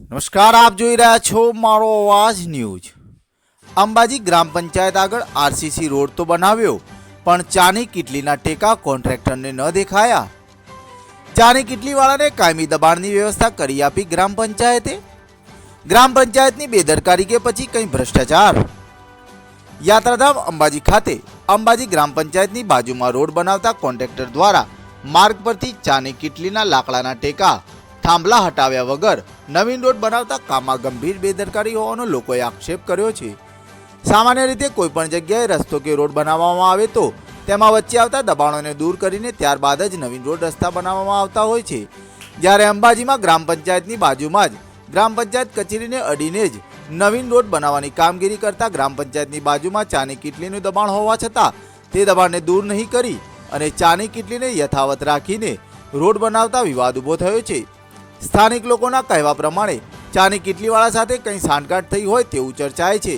નમસ્કાર, આપ જોઈ રહ્યા છો મારો અવાજ ન્યૂઝ. અંબાજી ગ્રામ પંચાયત આગળ આરસીસી રોડ તો બનાવ્યો, પણ ચાની કિટલીના ટેકા કોન્ટ્રાક્ટરને ન દેખાયા. ચાની કિટલીવાળાને કાયમી દબાણની વ્યવસ્થા કરી આપી ગ્રામ પંચાયતે. ગ્રામ પંચાયતની બેદરકારી કે પછી કંઈ ભ્રષ્ટાચાર? યાત્રાધામ અંબાજી ખાતે અંબાજી ગ્રામ પંચાયતની બાજુમાં રોડ બનાવતા કોન્ટ્રાક્ટર દ્વારા માર્ગ પરથી ચાની કિટલીના લાકડાના ટેકા થાંભલા હટાવ્યા વગર નવીન રોડ બનાવતા કામમાં ગંભીર બેદરકારી હોવાનો લોકોએ આક્ષેપ કર્યો છે. સામાન્ય રીતે કોઈપણ જગ્યાએ રસ્તો કે રોડ બનાવવામાં આવે તો તેમાં વચ્ચે આવતા દબાણોને દૂર કરીને ત્યારબાદ જ નવીન રોડ રસ્તા બનાવવામાં આવતા હોય છે. જ્યારે અંબાજીમાં ગ્રામ પંચાયતની બાજુમાં જ ગ્રામ પંચાયત કચેરીને અડીને જ નવીન રોડ બનાવવાની કામગીરી કરતા ગ્રામ પંચાયતની બાજુમાં ચાની કિટલીનું દબાણ હોવા છતાં તે દબાણને દૂર નહીં કરી અને ચાની કિટલીને યથાવત રાખીને રોડ બનાવતા વિવાદ ઊભો થયો છે. સ્થાનિક લોકોના કહેવા પ્રમાણે, ચાની કીટલીવાળા સાથે કંઈ સાંઠગાંઠ થઈ હોય તેવું ચર્ચાય છે.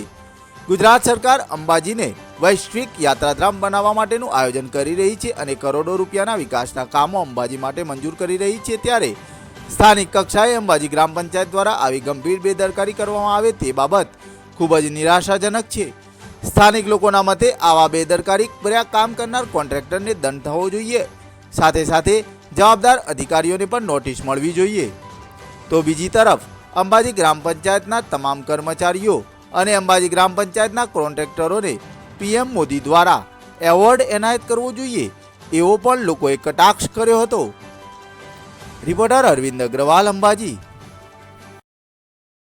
ગુજરાત સરકાર અંબાજીને વૈશ્વિક યાત્રાધામ બનાવવા માટેનું આયોજન કરી રહી છે અને કરોડો રૂપિયાના વિકાસના કામો અંબાજી માટે મંજૂર કરી રહી છે ત્યારે સ્થાનિક કક્ષાએ અંબાજી ગ્રામ પંચાયત દ્વારા આવી ગંભીર બેદરકારી કરવામાં આવે તે બાબત ખૂબ જ નિરાશાજનક છે. સ્થાનિક લોકોના મતે આવા બેદરકારી ભર્યા કામ કરનાર કોન્ટ્રાક્ટરને દંડ થવો જોઈએ. સાથે સાથે જવાબદાર અધિકારીઓને પણ નોટિસ મળવી જોઈએ. તો બીજી તરફ, અંબાજી ગ્રામ પંચાયતના તમામ કર્મચારીઓ અને અંબાજી ગ્રામ પંચાયતના કોન્ટ્રાક્ટરોને પીએમ મોદી દ્વારા એવોર્ડ એનાયત કરવો જોઈએ, એવો પણ લોકોએ કટાક્ષ કર્યો હતો. રિપોર્ટર અરવિંદ અગ્રવાલ, અંબાજી.